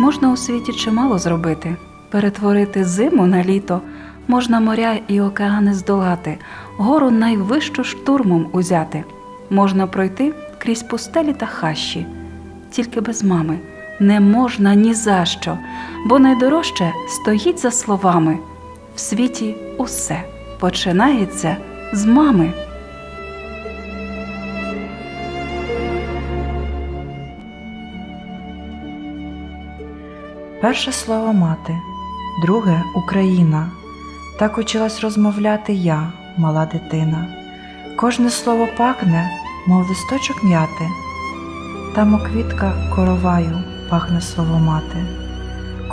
Можна у світі чимало зробити, перетворити зиму на літо, можна моря і океани здолати, гору найвищу штурмом узяти, можна пройти крізь пустелі та хащі, тільки без мами. Не можна ні за що, бо найдорожче стоїть за словами. В світі усе починається з мами. Перше слово мати, друге Україна. Так училась розмовляти я, мала дитина. Кожне слово пахне, мов листочок м'яти. Там оквітка короваю пахне слово мати.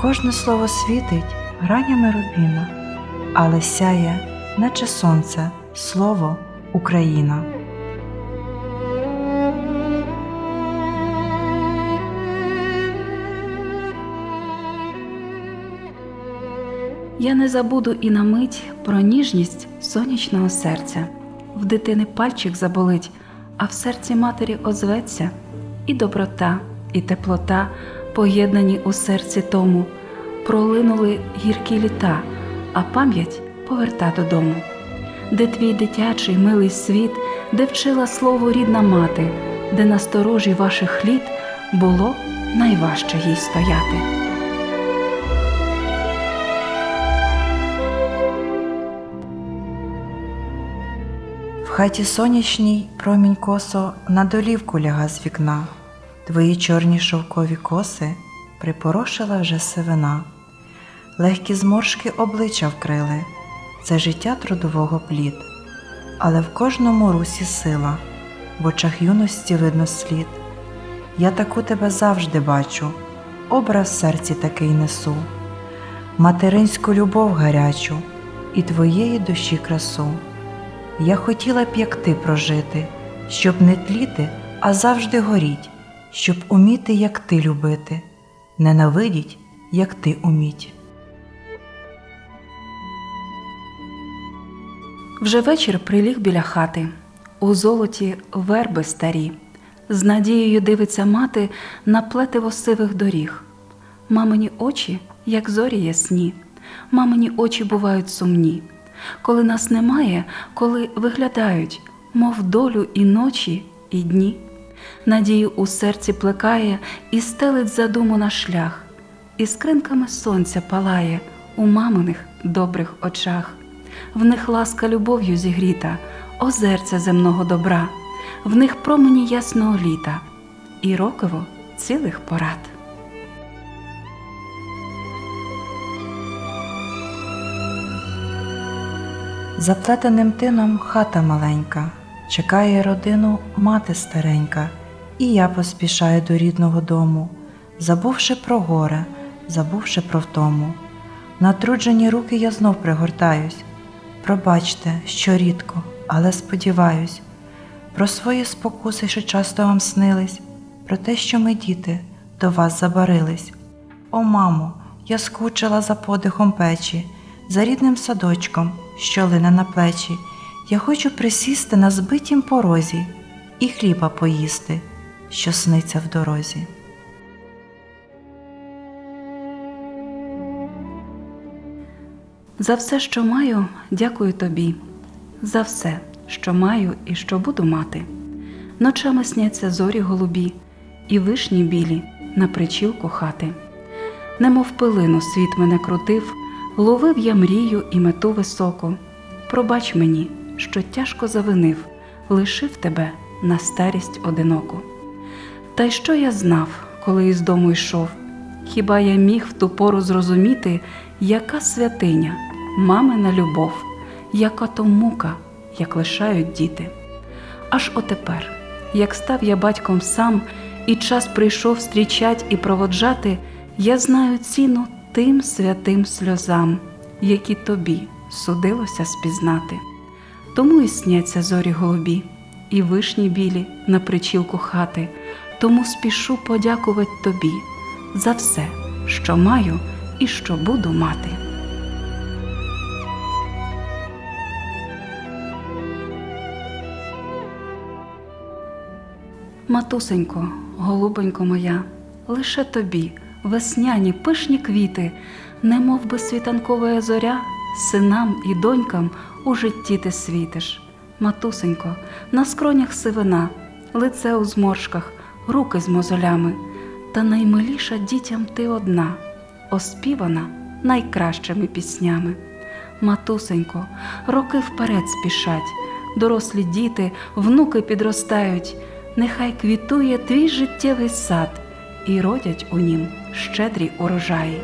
Кожне слово світить гранями рубіна, але сяє, наче сонце, слово Україна. Я не забуду і на мить про ніжність сонячного серця. В дитини пальчик заболить, а в серці матері озветься, і доброта, і теплота, поєднані у серці тому, пролинули гіркі літа, а пам'ять поверта додому. Де твій дитячий милий світ, де вчила слово рідна мати, де на сторожі ваших літ було найважче їй стояти. Хаті сонячній промінь косо на долівку ляга з вікна. Твої чорні шовкові коси припорошила вже сивина. Легкі зморшки обличчя вкрили, це життя трудового плід. Але в кожному русі сила, в очах юності видно слід. Я таку тебе завжди бачу, образ в серці такий несу, материнську любов гарячу і твоєї душі красу. Я хотіла б, як ти прожити, щоб не тліти, а завжди горіть, щоб уміти, як ти любити, ненавидіть, як ти уміть. Вже вечір приліг біля хати, у золоті верби старі. З надією дивиться мати на плетиво сивих доріг. Мамині очі, як зорі ясні, мамині очі бувають сумні. Коли нас немає, коли виглядають, мов долю і ночі, і дні. Надію у серці плекає і стелить задуму на шлях, і скринками сонця палає у маминих добрих очах. В них ласка любов'ю зігріта, озерця земного добра, в них промені ясного літа і рокиво цілих порад. Заплетеним тином хата маленька, чекає родину мати старенька, і я поспішаю до рідного дому, забувши про горе, забувши про втому. Натруджені руки я знов пригортаюсь. Пробачте, що рідко, але сподіваюсь, про свої спокуси, що часто вам снились, про те, що ми, діти, до вас забарились. О, мамо, я скучила за подихом печі, за рідним садочком, що лине на плечі. Я хочу присісти на збитім порозі і хліба поїсти, що сниться в дорозі. За все, що маю, дякую тобі, за все, що маю і що буду мати. Ночами сняться зорі голубі, і вишні білі на причілку хати. Немов пилину світ мене крутив, ловив я мрію і мету високу. Пробач мені, що тяжко завинив, лишив тебе на старість одиноку. Та й що я знав, коли із дому йшов? Хіба я міг в ту пору зрозуміти, яка святиня, мамина любов, яка то мука, як лишають діти? Аж отепер, як став я батьком сам, і час прийшов зустрічать і проводжати, я знаю ціну тим святим сльозам, які тобі судилося спізнати. Тому і сняться зорі голубі, і вишні білі на причілку хати, тому спішу подякувати тобі за все, що маю і що буду мати. Матусенько, голубонько моя, лише тобі весняні пишні квіти, немов би світанкова зоря, синам і донькам у житті ти світиш. Матусенько, на скронях сивина, лице у зморшках, руки з мозолями, та наймиліша дітям ти одна, оспівана найкращими піснями. Матусенько, роки вперед спішать, дорослі діти, внуки підростають, нехай квітує твій життєвий сад і родять у нім щедрі урожаї.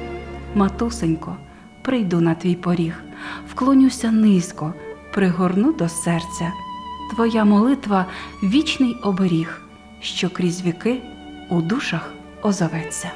Матусенько, прийду на твій поріг, вклонюся низько, пригорну до серця. Твоя молитва вічний оберіг, що крізь віки у душах озоветься.